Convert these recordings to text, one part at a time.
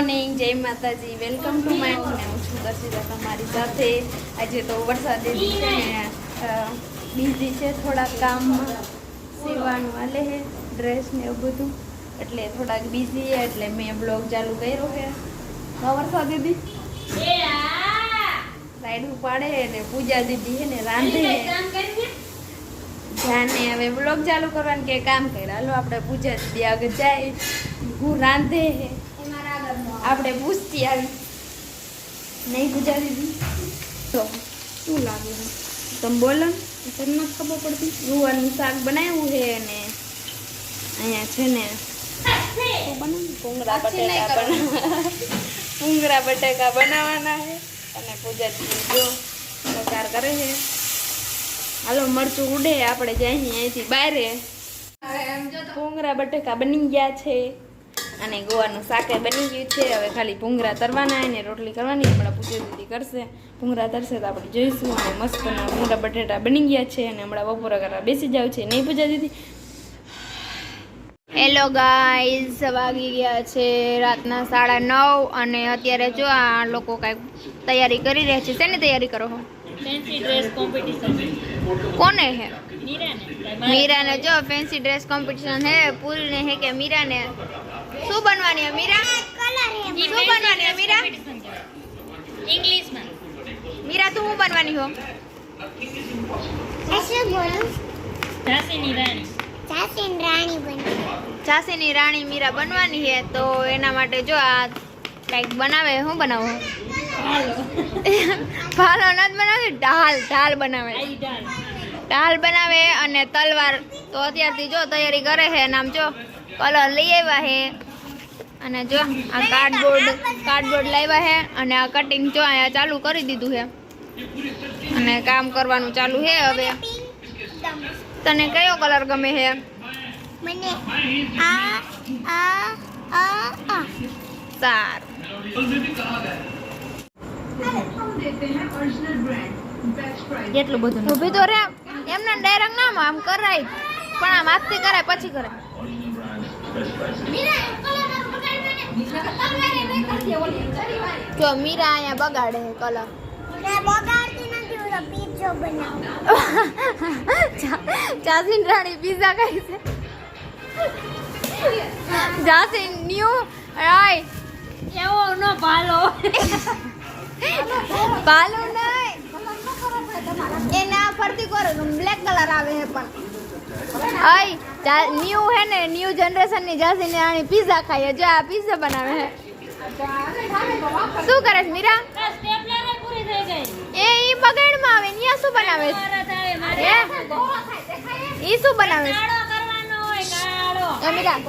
Morning, જય માતાજી. Welcome to my હું છું દર્શિતા તમારી સાથે. આજે તો વરસાદ બિઝી છે થોડાક કામમાં. સીવાનું હાલે છે ડ્રેસ ને એવું બધું. એટલે થોડાક બિઝી એટલે મેં બ્લોગ ચાલુ કર્યો હા, વરસાદ દીદી? લાઈટ પાડે ને, પૂજા દીદી છે ને, રાંધે જાને હવે બ્લોગ ચાલુ કરવાનું કે કામ કર્યા. હાલો, આપણે પૂજા દીદી આગળ જાય. હું રાંધે આપણે પૂછતી આવી. નહીં પૂજા તો શું લાગે? તમે બોલો તમને ખબર પડતી? ગુવારનું શાક બનાવ્યું છે અને અહીંયા છે ને બનાવ્યું? બટેકા બનાવવા બટેકા બનાવવાના છે અને પૂજા દીદી જો કરે છે. હાલો મરચું ઉડે. આપણે જઈએ અહીંથી બારે ભૂંગળા બટેકા બની ગયા છે. અને ગોવાનું શાકે બની ગયું છે. હવે ખાલી ભૂંગરા તરવાના અને રોટલી કરવાની. હમણાં પૂજા દીદી કરશે. ભૂંગરા તરશે તો આપણે જોઈશું અને મસ્તના ભૂંગરા બટેટા બની ગયા છે અને હમણાં બપોરે કરવા બેસી જાવ છે. નહીં પૂજા દીદી? હેલો ગાઈઝ વાગી ગયા છે રાતના સાડા નવ અને અત્યારે જો આ લોકો કાંઈક તૈયારી કરી રહ્યા છે. શેની તૈયારી કરો છો ફેન્સી ડ્રેસ કોમ્પિટિશન કોને હે? મીરાને. મીરાને જો ફેન્સી ડ્રેસ કોમ્પિટિશન હે પૂરીને હે કે મીરાને? શું બનવાની અમીરા? મીરા શું બનવાની અમીરા? ઇંગ્લિશમાં. મીરા તું શું બનવાની હો? ઝાંસીની રાણી. મીરા બનવાની છે તો એના માટે જો આ કંઈક બનાવે શું બનાવો? ભાલો. નથી બનાવે ઢાલ ઢાલ બનાવે. ઢાલ. બનાવે અને તલવાર. તો અત્યારથી જો તૈયારી કરે છે નામ જો કલર લઈ આવ્યા છે અને જો આ કાર્ડબોર્ડ કાર્ડબોર્ડ લાવ્યા છે અને આ કટિંગ જો અહીંયા ચાલુ કરી દીધું છે. અને કામ કરવાનું ચાલુ છે હવે. તને કયો કલર ગમે છે? મને આ આ આ આ. સારું. એટલું બધું ઊભી તો રે એમને ડાયરેક્ટ નામ આમ કરાય. પણ આમ આજથી કરાય પછી કરાય. જો મીરા અહીંયા બગાડે છે કલર. જાસીન રાણી પીઝા ખાઈ છે. જાસીન ન્યુ રાય એવો ન ભાલો. ભાલો નહીં. એના ફરતી કરો બ્લેક કલર આવે છે પણ. અય ન્યુ હે ને ન્યુ જનરેશનની જાસી ને આની પીઝા ખાઈએ. જો આ પીઝા બનાવે છે શું કરે છે મીરા? સ્ટેપલર પૂરી થઈ ગઈ. એ ઈ બગાડમાં આવે ને શું બનાવે છે? ઈ શું બનાવે છે? કાળો કરવાનો હોય કાળો. એ મીરા.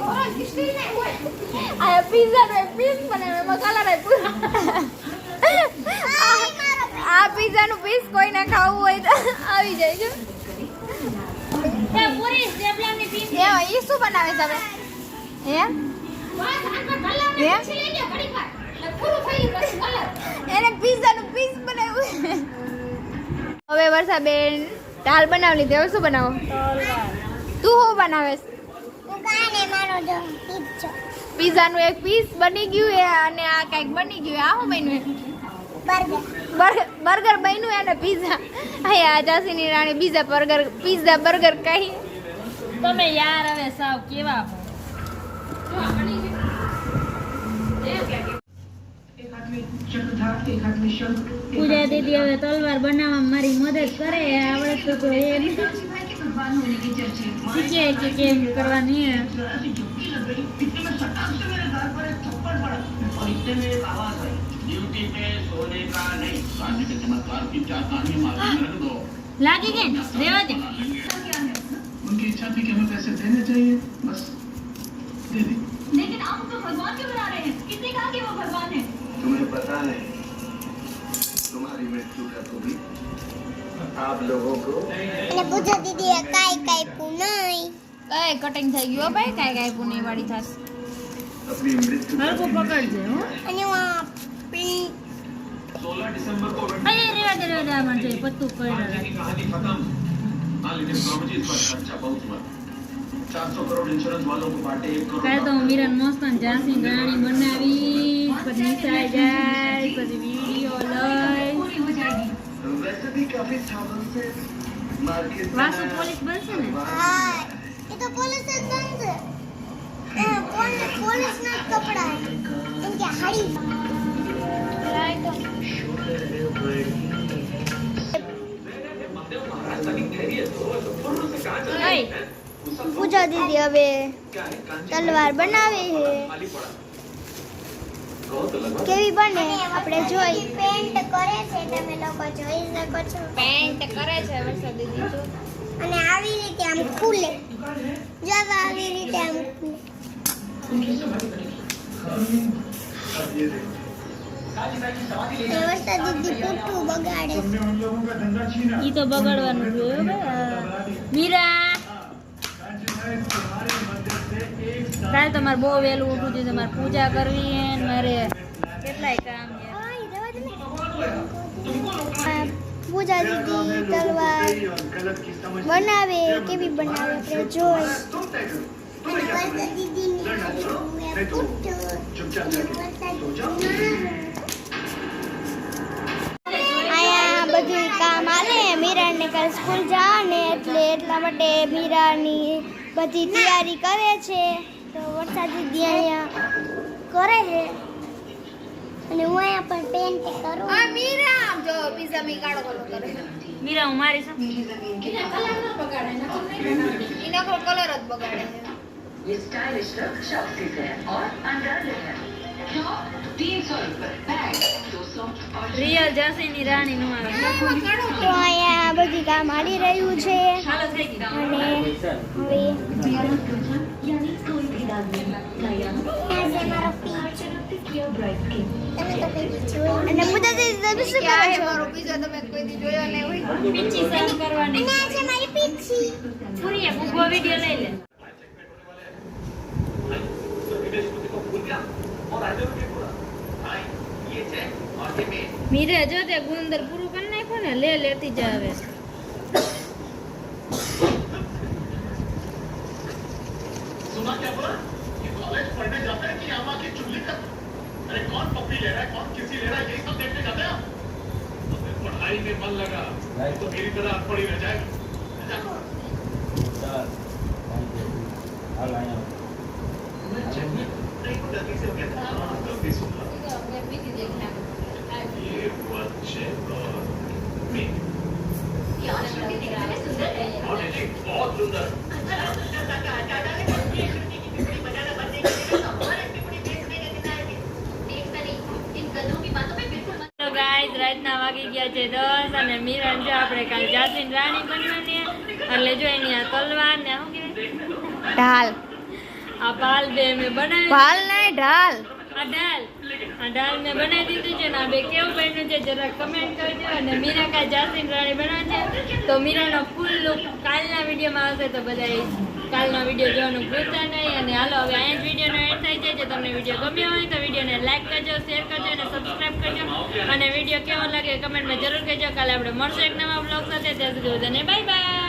આ પીઝા નો પીસ બનાવે કલર આ પીઝા નું પીસ કોઈને ખાવું હોય તો આવી જાય છે તે પૂરી સ્ટેપલરની પીસ એ શું બનાવે છે હવે? હે હે એને પીઝાનું પીસ બનાવ્યું હવે વર્ષાબેન દાલ બનાવી લીધી. હવે શું બનાવો? તું શું બનાવે? છે હું કાને મારો જો પીઝો પીઝા નું એક પીસ બની ગયું અને આ કંઈક બની ગયું આ શું બન્યું? બર્ગર. બર્ગર બર્ગર બન્યું અને પીઝા અહીંયા જાસીની રાણી પીઝા બર્ગર પીઝા બર્ગર કહી. તમે યાર હવે સાવ કેવા પૂજા દીદી હવે તલવાર બનાવવામાં મારી મદદ કરે. આવડે તો તો એમ શીખે કે કેમ કરવાની હે. ड्यूटी पे सोने का नहीं राज्य के चमत्कार की चार कहानी मालूम रख दो લાગી ગઈ ને રેવા દે उनकी इच्छा थी कि हमें पैसे देने चाहिए बस दे दी लेकिन आप तो भगवान क्यों बना रहे हैं किसने कहा कि वो भगवान है तुम्हें पता नहीं तुम्हारी मृत्यु का तो भी आप लोगों को અને પૂછો દીદીએ કાંઈ કાપ્યું નહીં કઈ કટિંગ થઈ ગયું હો ભાઈ કઈ કઈ પુની વાળી થશે अपनी मृत्यु का હરખું પકડજે હો અને અરે રેવા દે રેવા દે આ મને પત્તું કાલે તો હું મિરન મસ્ત ઝાંસી ગાણી બનાવી પછી નિશાળ જાય પછી વીડિયો લઈ પોલીસ બનશે ને પોલીસ પોલીસ ના કપડા પૂજા દીદી હવે તલવાર બનાવે છે. કેવી બને? આપણે જોઈ. પેન્ટ કરે છે તમે લોકો જોઈ શકો છો. પેન્ટ કરે છે વર્ષા દીદી જો. અને આવી રીતે આમ ખુલે જો આવી રીતે આમ ખુલે ઈ તો બગાડવાનું જોયું ભાઈ. મીરા. કાલ તમારે બહુ વહેલું ઉઠવું જોઈએ તમારે પૂજા કરવી હે મારે કેટલાય કામ છે. ઓય, રહેવા દે ને. આ પૂજા દીદી તલવાર બનાવે કેવી બનાવે આપણે જોઈ વરસાદ દીદીની હાથે હું એ પૂઠું. અહીંયા બધું કામ હાલે મીરાને કાલ સ્કૂલ જવાને એટલે એટલા માટે મીરાની બધી તૈયારી કરે છે તો વરસાદ દીદી અહીંયા કરે છે અને હું અહીંયા પણ પેન્ટ કરું આ મીરા જો પીઝા મી કાળો કલર કરે મીરા હું મારી છું એના કલર ન બગાડે એના કલર જ બગાડે છે ये स्टाइलिश लुक शॉप्सी से और अंडर है રિયલ જસીની રાણી નું આવે. તો અહીંયા બધું કામ આવી રહ્યું છે. અને હવે મારો પીચ प्योर ब्राइट स्किन તમે તો કઈ જોયું અને પૂજા દીદી તમે શું ક્યાં કરો હે છો મારો પીઝા તમે કોઈ દી જોયો નહીં હોય પીચી સર્વ કરવાની અને આ છે મારી પીછી પૂરી એક ઊભો વિડીયો લઈ લે મીરા જો તે ગુંદર પૂરું કરી નાખ્યું ને લે લેતી જ આવે सुना क्या बोला ये कॉलेज पढ़ने जाते हैं कि आमा की चुगली कर अरे कौन पप्पी ले रहा है कौन किसी ले रहा है यही सब देखने जाते हैं तो फिर पढ़ाई में मन लगा तो मेरी तरह अनपढ़ ही रह जाएगा नहीं, गलती से हो गया था। हाँ, गलती सुन लो। બીજી દેખના ये हुआ चेक और मी। और ये देख, बहुत सुंदर તો ગાઈસ રાતના વાગી ગયા છે દસ અને મીરા જો આપણે કાલ જાસીન રાણી બનવાની હે. એટલે જો એની આ તલવાર ને શું કહેવાય ઢાલ આ પાલ બે મેં બનાવી ભાલ નહીં ઢાલ આ ડાલ આ ડાલ મેં બનાવી દીધું છે ને આ બે કેવું બન્યું છે જરા કમેન્ટ કરજો અને મીરા કાંઈ જાસીન રાણી બનાવે છે. તો મીરાનો ફૂલ લુક કાલના વિડીયોમાં આવશે તો બધા કાલનો વીડિયો જોવાનું ભૂલતા નહીં. અને હાલો, હવે અહીંયા વિડીયોનો એડ થાય છે. તમને વીડિયો ગમ્યો હોય તો વિડીયોને લાઇક કરજો શેર કરજો અને સબસ્ક્રાઈબ કરજો. અને વીડિયો કેવો લાગે કમેન્ટમાં જરૂર કહેજો. કાલે આપણે મળશે એક નવા બ્લોગ સાથે. ત્યાં સુધી બધાને બાય બાય